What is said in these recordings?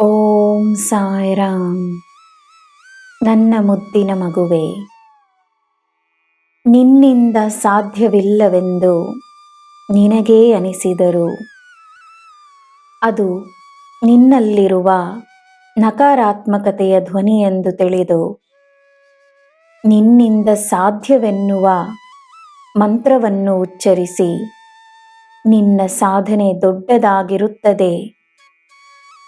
ಓಂ ಸಾಯಿರಾಮ್. ನನ್ನ ಮುದ್ದಿನ ಮಗುವೆ, ನಿನ್ನಿಂದ ಸಾಧ್ಯವಿಲ್ಲವೆಂದು ನಿನಗೇ ಅನಿಸಿದರು, ಅದು ನಿನ್ನಲ್ಲಿರುವ ನಕಾರಾತ್ಮಕತೆಯ ಧ್ವನಿ ಎಂದು ತಿಳಿದು ನಿನ್ನಿಂದ ಸಾಧ್ಯವೆನ್ನುವ ಮಂತ್ರವನ್ನು ಉಚ್ಚರಿಸಿ ನಿನ್ನ ಸಾಧನೆ ದೊಡ್ಡದಾಗಿರುತ್ತದೆ.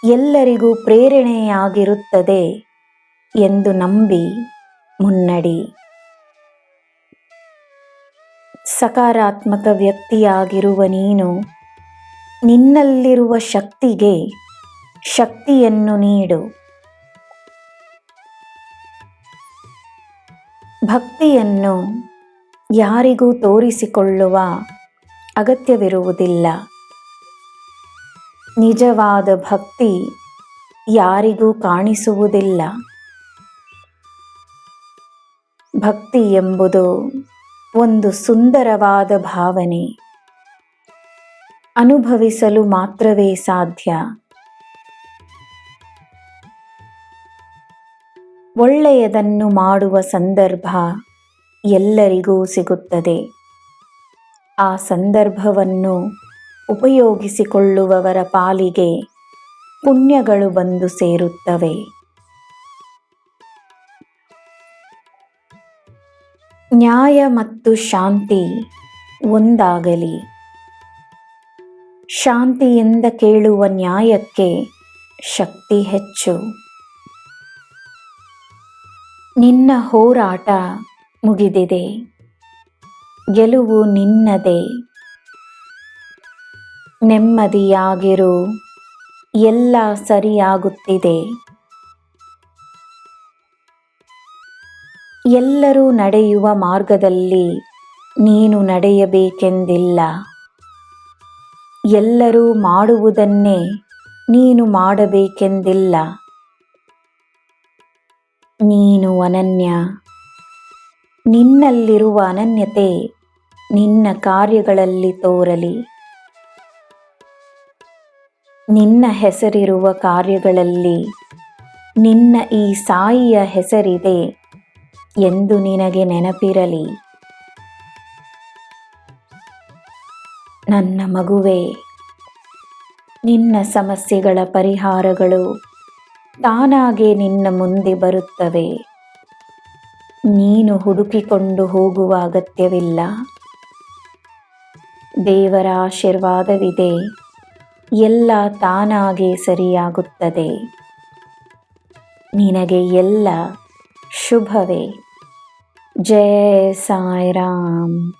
ಎಲ್ಲರಿಗೂ ಪ್ರೇರಣೆಯಾಗಿರುತ್ತದೆ ಎಂದು ನಂಬಿ ಮುನ್ನಡಿ. ಸಕಾರಾತ್ಮಕ ವ್ಯಕ್ತಿಯಾಗಿರುವ ನೀನು ನಿನ್ನಲ್ಲಿರುವ ಶಕ್ತಿಗೆ ಶಕ್ತಿಯನ್ನು ನೀಡು. ಭಕ್ತಿಯನ್ನು ಯಾರಿಗೂ ತೋರಿಸಿಕೊಳ್ಳುವ ಅಗತ್ಯವಿರುವುದಿಲ್ಲ. ನಿಜವಾದ ಭಕ್ತಿ ಯಾರಿಗೂ ಕಾಣಿಸುವುದಿಲ್ಲ. ಭಕ್ತಿ ಎಂಬುದು ಒಂದು ಸುಂದರವಾದ ಭಾವನೆ. ಅನುಭವಿಸಲು ಮಾತ್ರವೇ ಸಾಧ್ಯ. ಒಳ್ಳೆಯದನ್ನು ಮಾಡುವ ಸಂದರ್ಭ ಎಲ್ಲರಿಗೂ ಸಿಗುತ್ತದೆ. ಆ ಸಂದರ್ಭವನ್ನು ಉಪಯೋಗಿಸಿಕೊಳ್ಳುವವರ ಪಾಲಿಗೆ ಪುಣ್ಯಗಳು ಬಂದು ಸೇರುತ್ತವೆ. ನ್ಯಾಯ ಮತ್ತು ಶಾಂತಿ ಒಂದಾಗಲಿ. ಶಾಂತಿಯಿಂದ ಕೇಳುವ ನ್ಯಾಯಕ್ಕೆ ಶಕ್ತಿ ಹೆಚ್ಚು. ನಿನ್ನ ಹೋರಾಟ ಮುಗಿದಿದೆ. ಗೆಲುವು ನಿನ್ನದೇ. ನೆಮ್ಮದಿಯಾಗಿರು. ಎಲ್ಲ ಸರಿಯಾಗುತ್ತಿದೆ. ಎಲ್ಲರೂ ನಡೆಯುವ ಮಾರ್ಗದಲ್ಲಿ ನೀನು ನಡೆಯಬೇಕೆಂದಿಲ್ಲ. ಎಲ್ಲರೂ ಮಾಡುವುದನ್ನೇ ನೀನು ಮಾಡಬೇಕೆಂದಿಲ್ಲ. ನೀನು ಅನನ್ಯ. ನಿನ್ನಲ್ಲಿರುವ ಅನನ್ಯತೆ ನಿನ್ನ ಕಾರ್ಯಗಳಲ್ಲಿ ತೋರಲಿ. ನಿನ್ನ ಹೆಸರಿರುವ ಕಾರ್ಯಗಳಲ್ಲಿ ನಿನ್ನ ಈ ಸಾಯಿಯ ಹೆಸರಿದೆ ಎಂದು ನಿನಗೆ ನೆನಪಿರಲಿ. ನನ್ನ ಮಗುವೆ, ನಿನ್ನ ಸಮಸ್ಯೆಗಳ ಪರಿಹಾರಗಳು ತಾನಾಗೆ ನಿನ್ನ ಮುಂದೆ ಬರುತ್ತವೆ. ನೀನು ಹುಡುಕಿಕೊಂಡು ಹೋಗುವ ಅಗತ್ಯವಿಲ್ಲ. ದೇವರ ಆಶೀರ್ವಾದವಿದೆ. ಎಲ್ಲ ತಾನಾಗೆ ಸರಿಯಾಗುತ್ತದೆ. ನಿನಗೆ ಎಲ್ಲ ಶುಭವೇ. ಜಯ ಸಾಯಿರಾಮ್.